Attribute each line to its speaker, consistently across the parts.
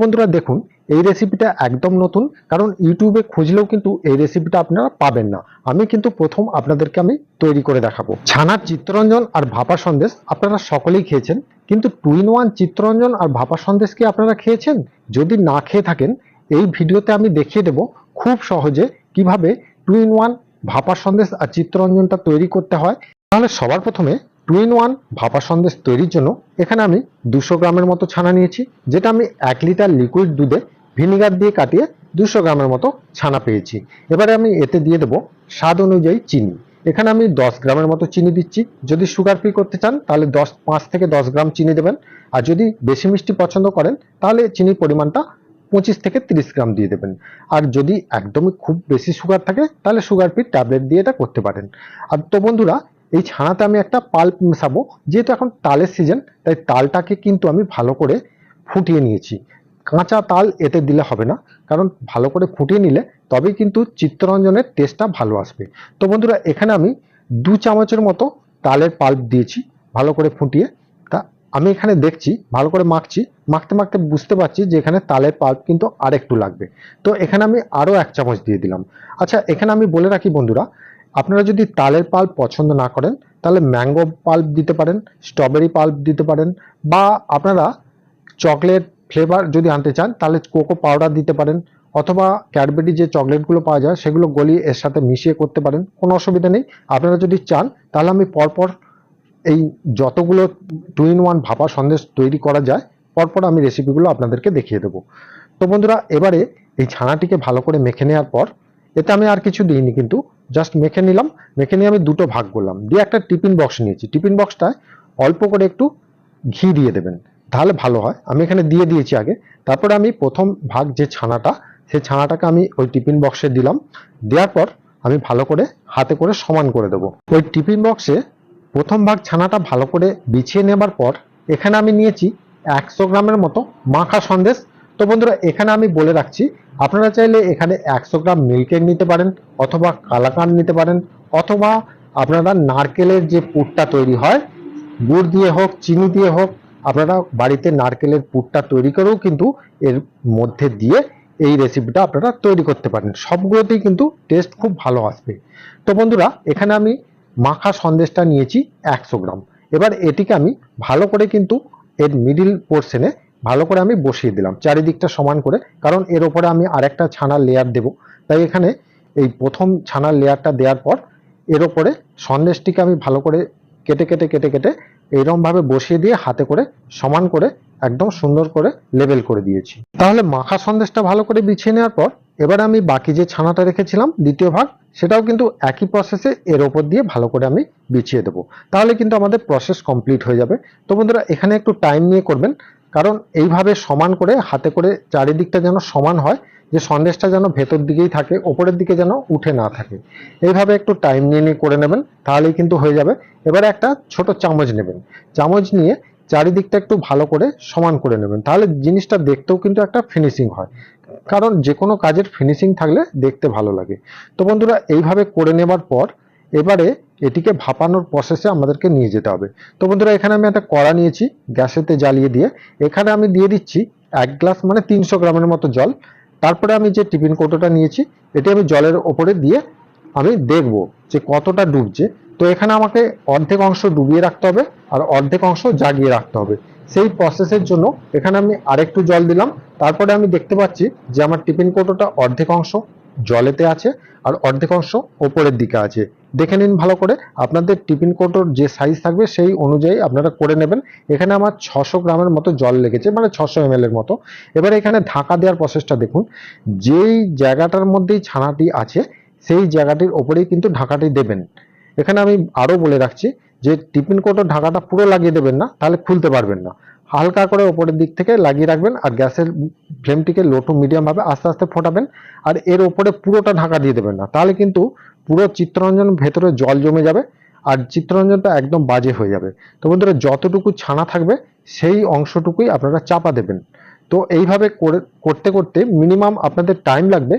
Speaker 1: বন্ধুরা দেখুন, এই রেসিপিটা একদম নতুন, কারণ ইউটিউবে খুঁজলেও কিন্তু এই রেসিপিটা আপনারা পাবেন না। আমি কিন্তু প্রথম আপনাদেরকে আমি তৈরি করে দেখাবো। ছানার চিত্তরঞ্জন আর ভাপা সন্দেশ আপনারা সকলেই খেয়েছেন, কিন্তু টু ইন ওয়ান চিত্তরঞ্জন আর ভাপা সন্দেশ কি আপনারা খেয়েছেন? যদি না খেয়ে থাকেন, এই ভিডিওতে আমি দেখিয়ে দেব খুব সহজে কীভাবে টু ইন ওয়ান ভাপা সন্দেশ আর চিত্তরঞ্জনটা তৈরি করতে হয়। তাহলে সবার প্রথমে টু ইন ওয়ান ভাপা সন্দেশ তৈরির জন্য এখানে আমি দুশো গ্রামের মতো ছানা নিয়েছি, যেটা আমি এক লিটার লিকুইড দুধে ভিনিগার দিয়ে কাটিয়ে দুশো গ্রামের মতো ছানা পেয়েছি। এবারে আমি এতে দিয়ে দেবো স্বাদ অনুযায়ী চিনি। এখানে আমি দশ গ্রামের মতো চিনি দিচ্ছি। যদি সুগার ফ্রি করতে চান, তাহলে দশ, পাঁচ থেকে দশ গ্রাম চিনি দেবেন। আর যদি বেশি মিষ্টি পছন্দ করেন, তাহলে চিনির পরিমাণটা পঁচিশ থেকে তিরিশ গ্রাম দিয়ে দেবেন। আর যদি একদমই খুব বেশি সুগার থাকে, তাহলে সুগার ফ্রি ট্যাবলেট দিয়ে এটা করতে পারেন। আর তো বন্ধুরা এই ছানাতে আমি একটা পাল্প মেশাবো, যেহেতু এখন তালের সিজন তাই তালটাকে কিন্তু আমি ভালো করে ফুটিয়ে নিয়েছি। কাঁচা তাল এতে দিলে হবে না, কারণ ভালো করে ফুটিয়ে নিলে তবেই কিন্তু চিত্তরঞ্জনের টেস্টটা ভালো আসবে। তো বন্ধুরা, এখানে আমি দু চামচের মতো তালের পাল্প দিয়েছি, ভালো করে ফুটিয়ে। তা আমি এখানে দেখছি, ভালো করে মাখছি, মাখতে মাখতে বুঝতে পারছি যে এখানে তালের পাল্প কিন্তু আর একটু লাগবে। তো এখানে আমি আরও এক চামচ দিয়ে দিলাম। আচ্ছা এখানে আমি বলে রাখি বন্ধুরা আপনারা যদি তালের পাল্প পছন্দ না করেন, তাহলে ম্যাঙ্গো পাল্প দিতে পারেন, স্ট্রবেরি পাল্প দিতে পারেন, বা আপনারা চকলেট ফ্লেভার যদি আনতে চান, তাহলে কোকো পাউডার দিতে পারেন, অথবা ক্যাডবেরি যে চকলেটগুলো পাওয়া যায়, সেগুলো গলিয়ে এর সাথে মিশিয়ে করতে পারেন, কোনো অসুবিধা নেই। আপনারা যদি চান, তাহলে আমি পরপর এই যতগুলো টু ইন ওয়ান ভাপা সন্দেশ তৈরি করা যায়, পরপর আমি রেসিপিগুলো আপনাদেরকে দেখিয়ে দেবো। তো বন্ধুরা, এবারে এই ছানাটিকে ভালো করে মেখে নেওয়ার পর এতে আমি আর কিছু দিইনি কিন্তু জাস্ট মেখে নিলাম। মেখে নিয়ে আমি দুটো ভাগ করলাম। দিয়ে একটা টিফিন বক্স নিয়েছি। টিফিন বক্সটায় অল্প করে একটু ঘি দিয়ে দেবেন, তাহলে ভালো হয়। আমি এখানে দিয়ে দিয়েছি আগে। তারপরে আমি প্রথম ভাগ যে ছানাটা, সেই ছানাটাকে আমি ওই টিফিন বক্সে দিলাম। দেওয়ার পর আমি ভালো করে হাতে করে সমান করে দেবো। ওই টিফিন বক্সে প্রথম ভাগ ছানাটা ভালো করে বিছিয়ে নেবার পর, এখানে আমি নিয়েছি একশো গ্রামের মতো মাখা সন্দেশ তো বন্ধুরা, এখানে আমি বলে রাখছি, আপনারা চাইলে এখানে একশো গ্রাম মিল্কেক নিতে পারেন, অথবা কালাকান নিতে পারেন, অথবা আপনারা নারকেলের যে পুরটা তৈরি হয়, গুড় দিয়ে হোক, চিনি দিয়ে হোক, আপনারা বাড়িতে নারকেলের পুরটা তৈরি করেও কিন্তু এর মধ্যে দিয়ে এই রেসিপিটা আপনারা তৈরি করতে পারেন। সবগুলোতেই কিন্তু টেস্ট খুব ভালো আসবে। তো বন্ধুরা, এখানে আমি মাখা সন্দেশটা নিয়েছি একশো গ্রাম। এবার এটিকে আমি ভালো করে কিন্তু এর মিডিল পোর্শনে ভালো করে আমি বসিয়ে দিলাম, চারিদিকটা সমান করে, কারণ এর ওপরে আমি আরেকটা ছানার লেয়ার দেব। তাই এখানে এই প্রথম ছানার লেয়ারটা দেওয়ার পর, এর ওপরে সন্দেশটিকে আমি ভালো করে কেটে কেটে কেটে কেটে এইরকম ভাবে বসিয়ে দিয়ে হাতে করে সমান করে একদম সুন্দর করে লেবেল করে দিয়েছি। তাহলে মাখা সন্দেশটা ভালো করে বিছিয়ে নেওয়ার পর, এবার আমি বাকি যে ছানাটা রেখেছিলাম, দ্বিতীয় ভাগ, সেটাও কিন্তু একই প্রসেসে এর ওপর দিয়ে ভালো করে আমি বিছিয়ে দেবো। তাহলে কিন্তু আমাদের প্রসেস কমপ্লিট হয়ে যাবে। তো বন্ধুরা, এখানে একটু টাইম নিয়ে করবেন। কারণ এইভাবে সমান করে হাতে করে চারিদিকটা যেন সমান হয়, যে সন্দেশটা যেন ভেতর দিকেই থাকে, ওপরের দিকে যেন উঠে না থাকে। এইভাবে একটু টাইম নিয়ে নিয়ে করে নেবেন, তাহলেই কিন্তু হয়ে যাবে। এবারে একটা ছোট চামচ নেবেন। চামচ নিয়ে চারিদিকটা একটু ভালো করে সমান করে নেবেন। তাহলে জিনিসটা দেখতেও কিন্তু একটা ফিনিশিং হয়। কারণ যে কোনো কাজের ফিনিশিং থাকলে দেখতে ভালো লাগে। তো বন্ধুরা, এইভাবে করে নেবার পর এবারে এটিকে ভাপানোর প্রসেসে আমাদেরকে নিয়ে যেতে হবে। তো বন্ধুরা, এখানে আমি একটা কড়া নিয়েছি গ্যাসেতে জ্বালিয়ে দিয়ে। এখানে আমি দিয়ে দিচ্ছি এক গ্লাস মানে তিনশো গ্রামের মতো জল। তারপরে আমি যে টিফিন কৌটোটা নিয়েছি, এটি আমি জলের ওপরে দিয়ে আমি দেখব যে কতটা ডুবছে। তো এখানে আমাকে অর্ধেক অংশ ডুবিয়ে রাখতে হবে আর অর্ধেক অংশ জাগিয়ে রাখতে হবে। সেই প্রসেসের জন্য এখানে আমি আরেকটু জল দিলাম। তারপরে আমি দেখতে পাচ্ছি যে আমার টিফিন কৌটোটা অর্ধেক অংশ জলেতে আছে আর অর্ধেক অংশ ওপরের দিকে আছে। দেখে নিন ভালো করে, আপনাদের টিফিন কোটোর যে সাইজ থাকবে সেই অনুযায়ী আপনারা করে নেবেন। এখানে আমার ছশো গ্রামের মতো জল লেগেছে মানে ছশো এম এর মতো। এবার এখানে ঢাকা দেওয়ার প্রসেসটা দেখুন। যেই জায়গাটার মধ্যেই ছানাটি আছে, সেই জায়গাটির ওপরেই কিন্তু ঢাকাটি দেবেন। এখানে আমি আরও বলে রাখছি যে টিফিন কোটোর ঢাকাটা পুরো লাগিয়ে দেবেন না, তাহলে খুলতে পারবেন না। হালকা করে ওপরের দিক থেকে লাগিয়ে রাখবেন আর গ্যাসের ফ্লেমটিকে লো টু মিডিয়াম ভাবে আস্তে আস্তে ফোটাবেন আর এর ওপরে পুরোটা ঢাকা দিয়ে দেবেন না। তাহলে কিন্তু পুরো চিত্ররঞ্জন ভেতরে জল জমে যাবে আর চিত্ররঞ্জনটা একদম বাজে হয়ে যাবে। তো বন্ধুরা, যতটুকু ছানা থাকবে সেই অংশটুকুই আপনারা চাপা দেবেন। তো এইভাবে করে, করতে করতে মিনিমাম আপনাদের টাইম লাগবে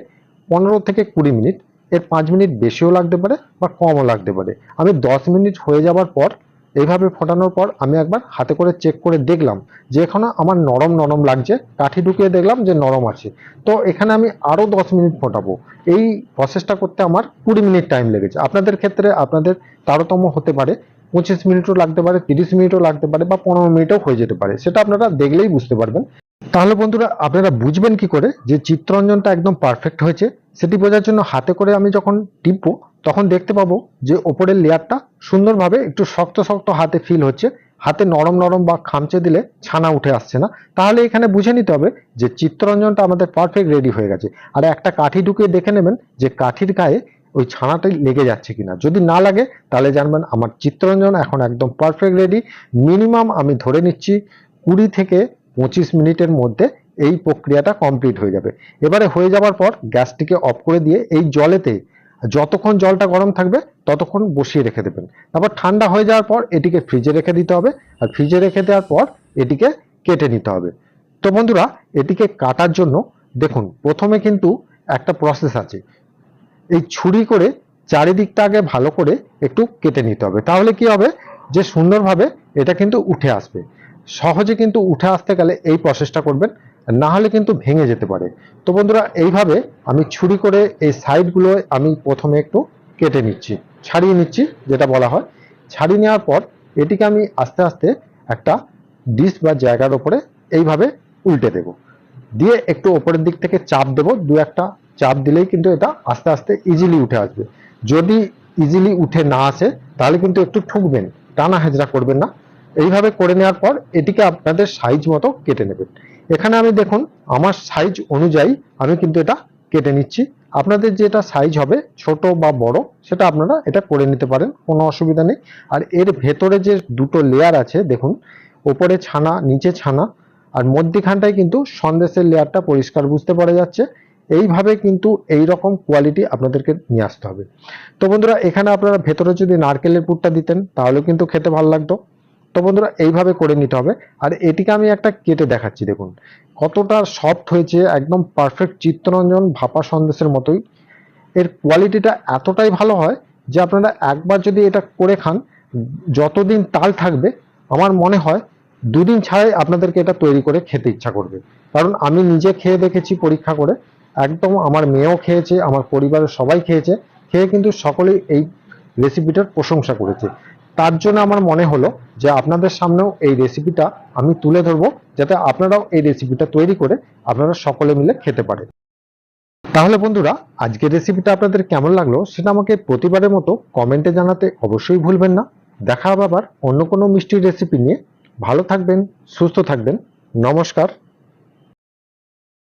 Speaker 1: পনেরো থেকে কুড়ি মিনিট। এর পাঁচ মিনিট বেশিও লাগতে পারে বা কমও লাগতে পারে। আমি দশ মিনিট হয়ে যাওয়ার পর এইভাবে ফোটানোর পর আমি একবার হাতে করে চেক করে দেখলাম যে এখানে আমার নরম নরম লাগছে। কাঠি ঢুকিয়ে দেখলাম যে নরম আছে। তো এখানে আমি আরও দশ মিনিট ফোটাবো। এই প্রসেসটা করতে আমার কুড়ি মিনিট টাইম লেগেছে। আপনাদের ক্ষেত্রে আপনাদের তারতম হতে পারে। পঁচিশ মিনিটও লাগতে পারে, তিরিশ মিনিটও লাগতে পারে বা পনেরো মিনিটও হয়ে যেতে পারে। সেটা আপনারা দেখলেই বুঝতে পারবেন। তাহলে বন্ধুরা, আপনারা বুঝবেন কি করে যে চিত্ররঞ্জনটা একদম পারফেক্ট হয়েছে? সেটি বোঝার জন্য হাতে করে আমি যখন টিপবো, তখন দেখতে পাবো যে ওপরের লেয়ারটা সুন্দরভাবে একটু শক্ত শক্ত হাতে ফিল হচ্ছে। হাতে নরম নরম বা খামচে দিলে ছানা উঠে আসছে না। তাহলে এখানে বুঝে নিতে হবে যে চিত্ররঞ্জনটা আমাদের পারফেক্ট রেডি হয়ে গেছে। আর একটা কাঠি ঢুকিয়ে দেখে নেবেন যে কাঠির গায়ে ওই ছানাটাই লেগে যাচ্ছে কিনা। যদি না লাগে, তাহলে জানবেন আমার চিত্ররঞ্জন এখন একদম পারফেক্ট রেডি মিনিমাম আমি ধরে নিচ্ছি কুড়ি থেকে পঁচিশ মিনিটের মধ্যে এই প্রক্রিয়াটা কমপ্লিট হয়ে যাবে। এবারে হয়ে যাওয়ার পর গ্যাসটিকে অফ করে দিয়ে এই জলেতে যতক্ষণ জলটা গরম থাকবে, ততক্ষণ বসিয়ে রেখে দেবেন। তারপর ঠান্ডা হয়ে যাওয়ার পর এটিকে ফ্রিজে রেখে দিতে হবে আর ফ্রিজে রেখে দেওয়ার পর এটিকে কেটে নিতে হবে। তো বন্ধুরা, এটিকে কাটার জন্য দেখুন, প্রথমে কিন্তু একটা প্রসেস আছে। এই ছুরি করে চারিদিকটা আগে ভালো করে একটু কেটে নিতে হবে। তাহলে কি হবে? যে সুন্দরভাবে এটা কিন্তু উঠে আসবে। সহজে কিন্তু উঠে আসতে গেলে এই প্রসেসটা করবেন, না হলে কিন্তু ভেঙে যেতে পারে। তো বন্ধুরা, এইভাবে আমি ছুরি করে এই সাইডগুলো আমি প্রথমে একটু কেটে নিচ্ছি, ছাড়িয়ে নিচ্ছি, যেটা বলা হয়। ছাড়িয়ে নেওয়ার পর এটিকে আমি আস্তে আস্তে একটা ডিশ বা জায়গার ওপরে এইভাবে উল্টে দেব। দিয়ে একটু ওপরের দিক থেকে চাপ দেব, দু একটা চাপ দিলেই কিন্তু এটা আস্তে আস্তে ইজিলি উঠে আসবে। যদি ইজিলি উঠে না আসে, তাহলে কিন্তু একটু ঠুকবেন টানা হেজরা করবেন না। এইভাবে করে নেওয়ার পর এটিকে আপনাদের সাইজ মতো কেটে নেবেন। এখানে আমি দেখুন, আমার সাইজ অনুযায়ী আমি কিন্তু এটা কেটে নিচ্ছি। আপনাদের যেটা সাইজ হবে, ছোট বা বড়, সেটা আপনারা এটা করে নিতে পারেন, কোনো অসুবিধা নেই। আর এর ভেতরে যে দুটো লেয়ার আছে, দেখুন, ওপরে ছানা, নিচে ছানা, আর মধ্যিখানটায় কিন্তু সন্দেশের লেয়ারটা পরিষ্কার বুঝতে পারা যাচ্ছে। এইভাবে কিন্তু এই রকম কোয়ালিটি আপনাদেরকে নিয়ে আসতে হবে। তো বন্ধুরা, এখানে আপনারা ভেতরে যদি নারকেলের পুরটা দিতেন তাহলেও কিন্তু খেতে ভালো লাগতো। তো বন্ধুরা, এইভাবে করে নিতে হবে। আর এটিকে আমি একটা কেটে দেখাচ্ছি, দেখুন। কতটা সফট হয়েছে, একদম পারফেক্ট চিত্তরঞ্জন ভাপা সন্দেশের মতোই। এর কোয়ালিটিটা এতটাই ভালো হয় যে আপনারা একবার যদি এটা করে খান, যতদিন তাল থাকবে, আমার মনে হয় দুদিন ছাড়াই আপনাদেরকে এটা তৈরি করে খেতে ইচ্ছা করবে। কারণ আমি নিজে খেয়ে দেখেছি পরীক্ষা করে, একদম আমার মেয়েও খেয়েছে, আমার পরিবারের সবাই খেয়েছে, খেয়ে কিন্তু সকলেই এই রেসিপিটার প্রশংসা করেছে। তার জন্য আমার মনে হলো যে আপনাদের সামনেও এই রেসিপিটা আমি তুলে ধরবো, যাতে আপনারাও এই রেসিপিটা তৈরি করে আপনারা সকলে মিলে খেতে পারেন। তাহলে বন্ধুরা, আজকের রেসিপিটা আপনাদের কেমন লাগল সেটা আমাকে প্রতিবারের মতো কমেন্টে জানাতে অবশ্যই ভুলবেন না। দেখা হবে আবার অন্য কোনো মিষ্টির রেসিপি নিয়ে। ভালো থাকবেন, সুস্থ থাকবেন। নমস্কার।